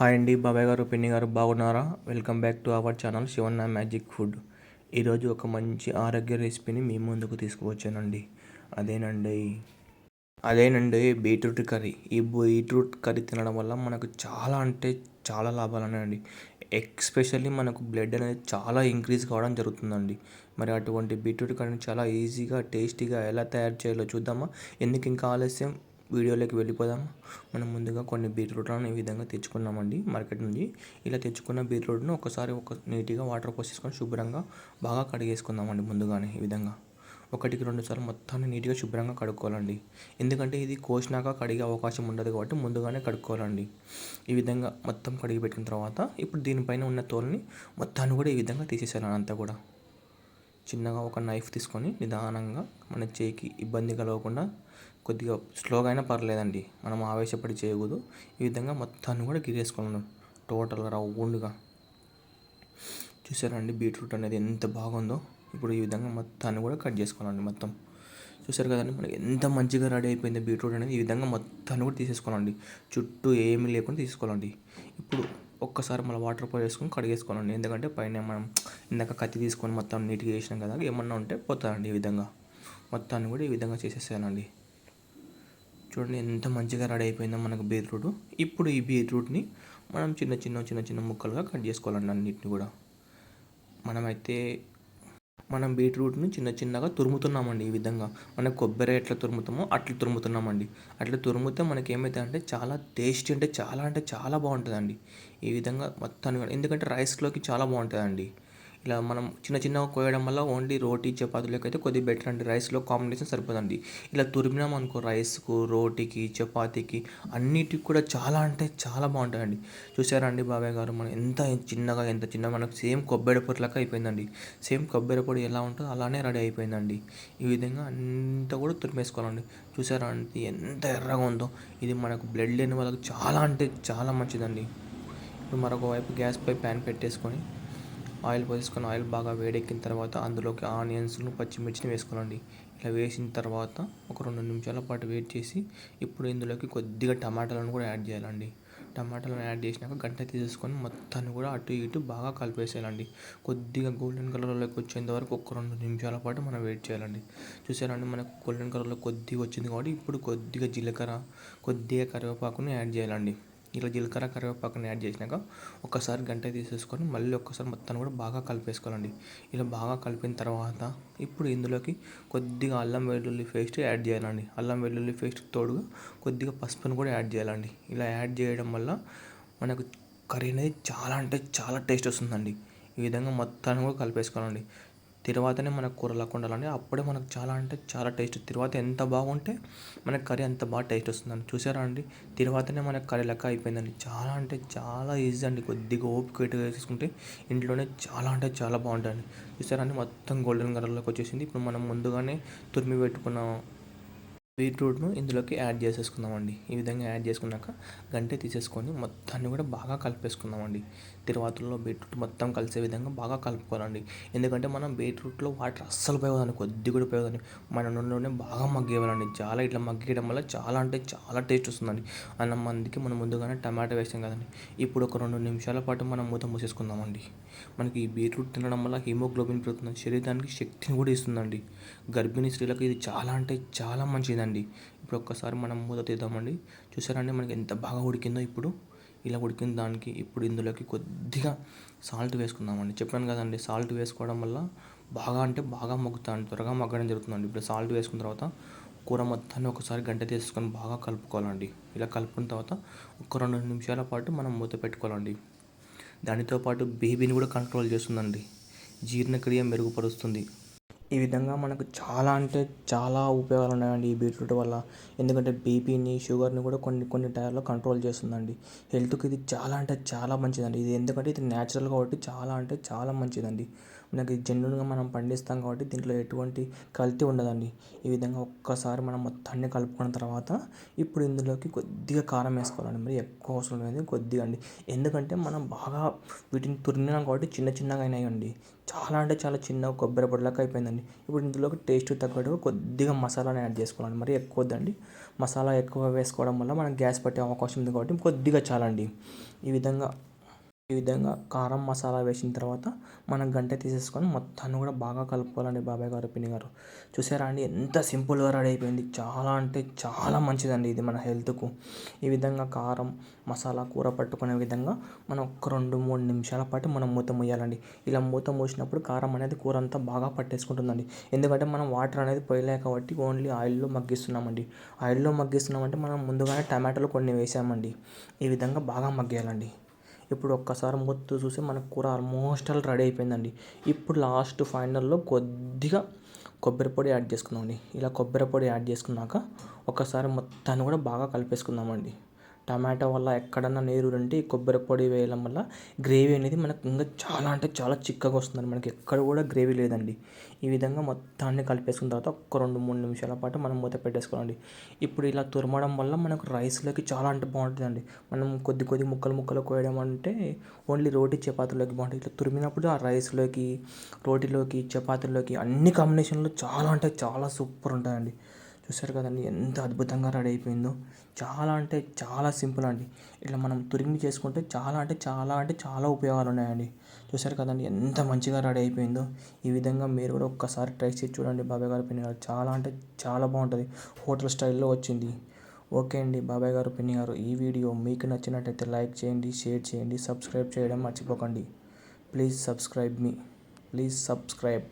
Hi అండి బాబాయ్ గారు పిన్ని గారు బాగున్నారా? Welcome back to our channel Sivanna magic food ఈరోజు ఒక మంచి ఆరోగ్య రెసిపీని మీ ముందుకు తీసుకువచ్చానండి. అదేనండి అదేనండి బీట్రూట్ కర్రీ. ఈ బీట్రూట్ కర్రీ తినడం వల్ల మనకు చాలా అంటే చాలా లాభాలు ఉన్నాయండి ఎక్స్పెషల్లీ మనకు బ్లడ్ అనేది చాలా ఇంక్రీజ్ కావడం జరుగుతుందండి. మరి అటువంటి బీట్రూట్ కర్రీని చాలా ఈజీగా టేస్టీగా ఎలా తయారు చేయాలో చూద్దామా? ఎందుకు ఇంకా ఆలస్యం? వీడియోలోకి వెళ్ళిపోదాం. మనం ముందుగా కొన్ని బీట్రూట్లను ఈ విధంగా తెచ్చుకున్నామండి. మార్కెట్ నుంచి ఇలా తెచ్చుకున్న బీట్రూట్ను ఒకసారి ఒక నీట్గా వాటర్ పోసేసుకొని శుభ్రంగా బాగా కడిగేసుకుందామండి ముందుగానే ఈ విధంగా. ఒకటికి రెండు సార్లు మొత్తాన్ని నీట్గా శుభ్రంగా కడుక్కోవాలండి. ఎందుకంటే ఇది కోసినాక కడిగే అవకాశం ఉండదు కాబట్టి ముందుగానే కడుక్కోవాలండి. ఈ విధంగా మొత్తం కడిగి పెట్టిన తర్వాత ఇప్పుడు దీనిపైన ఉన్న తోలని మొత్తాన్ని కూడా ఈ విధంగా తీసేసాను అంతా కూడా. చిన్నగా ఒక నైఫ్ తీసుకొని నిదానంగా మన చేయికి ఇబ్బంది కలగకుండా కొద్దిగా స్లోగా అయినా పర్లేదండి. మనం ఆవేశపడి చేయకూడదు. ఈ విధంగా మొత్తాన్ని కూడా గిరేసుకోవాలి టోటల్గా రౌండ్గా చూసారండి బీట్రూట్ అనేది ఎంత బాగుందో. ఇప్పుడు ఈ విధంగా మొత్తాన్ని కూడా కట్ చేసుకోవాలండి మొత్తం. చూసారు కదండి మనకి ఎంత మంచిగా రెడీ అయిపోయింది బీట్రూట్ అనేది. ఈ విధంగా మొత్తాన్ని కూడా తీసేసుకోవాలండి. చుట్టూ ఏమీ లేకుండా తీసుకోవాలండి. ఇప్పుడు ఒక్కసారి మళ్ళీ వాటర్ పోయి వేసుకొని కడిగేసుకోవాలండి ఎందుకంటే పైన మనం ఇందాక కత్తి తీసుకొని మొత్తం నీట్గా చేసినాం కదా ఏమన్నా ఉంటే పోతానండి ఈ విధంగా. మొత్తాన్ని కూడా ఈ విధంగా చేసేసానండి చూడండి ఎంత మంచిగా రెడీ అయిపోయిందో మనకు బీట్రూట్. ఇప్పుడు ఈ బీట్రూట్ని మనం చిన్న చిన్న చిన్న చిన్న ముక్కలుగా కట్ చేసుకోవాలండి అన్నిటిని కూడా. మనమైతే మనం బీట్రూట్ని చిన్న చిన్నగా తురుముతున్నామండి ఈ విధంగా. మనం కొబ్బరి ఎట్లా తురుముతామో అట్లా తురుముతున్నామండి. అట్లా తురుముతే మనకి ఏమైతే అంటే చాలా టేస్టీ అంటే చాలా అంటే చాలా బాగుంటుందండి. ఈ విధంగా మొత్తాన్ని ఎందుకంటే రైస్లోకి చాలా బాగుంటుందండి. ఇలా మనం చిన్న చిన్నగా కోయడం వల్ల ఓన్లీ రోటీ చపాతీలకు అయితే కొద్దిగా బెటర్ అండి. రైస్లో కాంబినేషన్ సరిపోతుంది ఇలా తురిమినాం అనుకో రైస్కు రోటీకి చపాతీకి అన్నిటికి కూడా చాలా అంటే చాలా బాగుంటాయండి. చూసారండి బాబాయ్ గారు? మనం ఎంత చిన్నగా ఎంత చిన్నగా మనకు సేమ్ కొబ్బరి పొడిలాగా అయిపోయిందండి. సేమ్ కొబ్బరి పొడి ఎలా ఉంటుందో అలానే రెడీ అయిపోయిందండి. ఈ విధంగా అంతా కూడా తురిమేసుకోవాలండి. చూసారా అండి ఎంత ఎర్రగా ఉందో. ఇది మనకు బ్లడ్ లేని వాళ్ళకి చాలా అంటే చాలా మంచిదండి. ఇప్పుడు మరొక వైపు గ్యాస్పై ప్యాన్ పెట్టేసుకొని ఆయిల్ పోసుకొని ఆయిల్ బాగా వేడెక్కిన తర్వాత అందులోకి ఆనియన్స్ను పచ్చిమిర్చిని వేసుకోనండి ఇలా వేసిన తర్వాత ఒక రెండు నిమిషాల పాటు వెయిట్ చేసి ఇప్పుడు ఇందులోకి కొద్దిగా టమాటాలను కూడా యాడ్ చేయాలండి. టమాటాలను యాడ్ చేసినాక గంట తీసేసుకొని మొత్తాన్ని కూడా అటు ఇటు బాగా కలిపేసేయాలండి. కొద్దిగా గోల్డెన్ కలర్లోకి వచ్చేంత వరకు ఒక రెండు నిమిషాల పాటు మనం వెయిట్ చేయాలండి. చూసారండి మనకు గోల్డెన్ కలర్లో కొద్దిగా వచ్చింది కాబట్టి ఇప్పుడు కొద్దిగా జీలకర్ర కొద్దిగా కరివేపాకుని యాడ్ చేయాలండి. ఇలా జీలకర్ర కరివేపాకుని యాడ్ చేసినాక ఒకసారి గంట తీసేసుకొని మళ్ళీ ఒక్కసారి మొత్తాన్ని కూడా బాగా కలిపేసుకోవాలండి. ఇలా బాగా కలిపిన తర్వాత ఇప్పుడు ఇందులోకి కొద్దిగా అల్లం వెల్లుల్లి పేస్ట్ యాడ్ చేయాలండి. అల్లం వెల్లుల్లి పేస్ట్ తోడుగా కొద్దిగా పసుపును కూడా యాడ్ చేయాలండి. ఇలా యాడ్ చేయడం వల్ల మనకు కర్రీ అనేది చాలా అంటే చాలా టేస్ట్ వస్తుందండి. ఈ విధంగా మొత్తాన్ని కూడా కలిపేసుకోవాలండి. తర్వాతనే మనకు కూరలకు ఉండాలండి అప్పుడే మనకు చాలా అంటే చాలా టేస్ట్. తర్వాత ఎంత బాగుంటే మనకు కర్రీ అంత బాగా టేస్ట్ వస్తుందండి. చూసారా అండి? తర్వాతనే మనకు కర్రీ లెక్క అయిపోయిందండి. చాలా అంటే చాలా ఈజీ అండి. కొద్దిగా ఓపిక వేసుకుంటే ఇంట్లోనే చాలా అంటే చాలా బాగుంటుంది చూసారా అండి? మొత్తం గోల్డెన్ కలర్లోకి వచ్చేసింది. ఇప్పుడు మనం ముందుగానే తురిమి పెట్టుకున్న. బీట్రూట్ను ఇందులోకి యాడ్ చేసేసుకుందామండి. ఈ విధంగా యాడ్ చేసుకున్నాక గంటె తీసేసుకొని మొత్తాన్ని కూడా బాగా కలిపేసుకుందామండి. తిరువాతుల్లో బీట్రూట్ మొత్తం కలిసే విధంగా బాగా కలుపుకోవాలండి. ఎందుకంటే మనం బీట్రూట్లో వాటర్ అస్సలు పోయేదాన్ని కొద్ది కూడా పోయేదాన్ని మన నూనెలోనే బాగా మగ్గేవాలండి చాలా ఇట్లా మగ్గేయడం వల్ల చాలా అంటే చాలా టేస్ట్ వస్తుందండి. అన్న మందికి మనం ముందుగానే టమాటా వేసాం కదండి. ఇప్పుడు ఒక రెండు నిమిషాల పాటు మనం మూత మూసేసుకుందామండి. మనకి ఈ బీట్రూట్ తినడం వల్ల హీమోగ్లోబిన్ పెరుగుతుంది శరీరానికి శక్తిని కూడా ఇస్తుందండి. గర్భిణీ స్త్రీలకు ఇది చాలా అంటే చాలా మంచిదండి. అండి ఇప్పుడు ఒక్కసారి మనం మూత తీద్దామండి. చూసారండి మనకి ఎంత బాగా ఉడికిందో ఇప్పుడు. ఇలా ఉడికిన దానికి ఇప్పుడు ఇందులోకి కొద్దిగా సాల్ట్ వేసుకుందామండి. చెప్పాను కదండి సాల్ట్ వేసుకోవడం వల్ల బాగా అంటే బాగా మగ్గుతాను త్వరగా మగ్గడం జరుగుతుందండి. ఇప్పుడు సాల్ట్ వేసుకున్న తర్వాత కూర మొత్తాన్ని ఒకసారి గంట తీసుకొని బాగా కలుపుకోవాలండి. ఇలా కలుపుకున్న తర్వాత ఒక రెండు నిమిషాల పాటు మనం మూత పెట్టుకోవాలండి. దానితో పాటు బేబీని కూడా కంట్రోల్ చేస్తుందండి. జీర్ణక్రియ మెరుగుపరుస్తుంది. ఈ విధంగా మనకు చాలా అంటే చాలా ఉపయోగాలు ఉన్నాయండి ఈ బీట్రూట్ వల్ల. ఎందుకంటే బీపీని షుగర్ని కూడా కొన్ని కొన్ని టైంలో కంట్రోల్ చేస్తుందండి. హెల్త్కి ఇది చాలా అంటే చాలా మంచిదండి. ఇది ఎందుకంటే ఇది న్యాచురల్ కాబట్టి చాలా అంటే చాలా మంచిదండి. మనకి జెన్యున్గా మనం పండిస్తాం కాబట్టి దీంట్లో ఎటువంటి కల్తీ ఉండదండి. ఈ విధంగా ఒక్కసారి మనం మొత్తాన్ని కలుపుకున్న తర్వాత ఇప్పుడు ఇందులోకి కొద్దిగా కారం వేసుకోవాలండి. మరి ఎక్కువ అవసరం లేదు. కొద్దిగా అండి. ఎందుకంటే మనం బాగా వీటిని తురిమినాం కాబట్టి చిన్న చిన్నగా అయినాయండి. చాలా అంటే చాలా చిన్న కొబ్బరి పొడిలాగా అయిపోయిందండి. ఇప్పుడు ఇందులోకి టేస్ట్ తగ్గట్టు కొద్దిగా మసాలాని యాడ్ చేసుకోవాలండి. మరి ఎక్కువ వద్దండి. మసాలా ఎక్కువ వేసుకోవడం వల్ల మనం గ్యాస్ పట్టే అవకాశం ఉంది కాబట్టి కొద్దిగా చాలండి. ఈ విధంగా ఈ విధంగా కారం మసాలా వేసిన తర్వాత మనం గంటె తీసేసుకొని మొత్తాన్ని కూడా బాగా కలుపుకోవాలండి బాబాయ్ గారు పిన్ని గారు. చూసారా అండి? ఎంత సింపుల్గా రెడీ అయిపోయింది. చాలా అంటే చాలా మంచిదండి ఇది మన హెల్త్కు. ఈ విధంగా కారం మసాలా కూర పట్టుకునే విధంగా మనం ఒక రెండు మూడు నిమిషాల పాటు మనం మూత మూయాలండి. ఇలా మూత మూసినప్పుడు కారం అనేది కూర అంతా బాగా పట్టేసుకుంటుందండి. ఎందుకంటే మనం వాటర్ అనేది పోయలే కాబట్టి ఓన్లీ ఆయిల్లో మగ్గిస్తున్నామండి. ఆయిల్లో మగ్గిస్తున్నామంటే మనం ముందుగానే టమాటాలు కొన్ని వేసామండి. ఈ విధంగా బాగా మగ్గేయాలండి ఇప్పుడు ఒక్కసారి మొత్తం చూసి మన కూర ఆల్మోస్ట్ ఆల్ రెడీ అయిపోయిందండి. ఇప్పుడు లాస్ట్ ఫైనల్లో కొద్దిగా కొబ్బరి పొడి యాడ్ చేసుకుందామండి. ఇలా కొబ్బరి పొడి యాడ్ చేసుకున్నాక ఒకసారి మొత్తాన్ని కూడా బాగా కలిపేసుకుందామండి. టమాటా వల్ల ఎక్కడన్నా నీరు ఉంటే ఈ కొబ్బరి పొడి వేయడం వల్ల గ్రేవీ అనేది మనకు ఇంకా చాలా అంటే చాలా చిక్కగా వస్తుందండి. మనకి ఎక్కడ కూడా గ్రేవీ లేదండి. ఈ విధంగా మొత్తాన్ని కలిపేసుకున్న తర్వాత ఒక రెండు మూడు నిమిషాల పాటు మనం మూత పెట్టేసుకోవాలండి. ఇప్పుడు ఇలా తురమడం వల్ల మనకు రైస్లోకి చాలా అంటే బాగుంటుందండి. మనం కొద్ది కొద్ది ముక్కలు ముక్కలు కోయడం అంటే ఓన్లీ రోటీ చపాతీలోకి బాగుంటుంది. ఇట్లా తురిమినప్పుడు ఆ రైస్లోకి రోటీలోకి చపాతీలోకి అన్ని కాంబినేషన్లో చాలా అంటే చాలా సూపర్ ఉంటుందండి. చూసారు కదండి ఎంత అద్భుతంగా రెడీ అయిపోయిందో. చాలా అంటే చాలా సింపుల్ అండి. ఇట్లా మనం తురిమి చేసుకుంటే చాలా అంటే చాలా అంటే చాలా ఉపయోగాలు ఉన్నాయండి. చూసారు కదండి ఎంత మంచిగా రెడీ అయిపోయిందో. ఈ విధంగా మీరు కూడా ఒక్కసారి ట్రై చేసి చూడండి బాబాయ్ గారు పిన్ని గారు. చాలా అంటే చాలా బాగుంటుంది. హోటల్ స్టైల్లో వచ్చింది. ఓకే అండి బాబాయ్ గారు పిన్ని గారు ఈ వీడియో మీకు నచ్చినట్టయితే లైక్ చేయండి షేర్ చేయండి సబ్స్క్రైబ్ చేయడం మర్చిపోకండి. ప్లీజ్ సబ్స్క్రైబ్ మీ ప్లీజ్ సబ్స్క్రైబ్.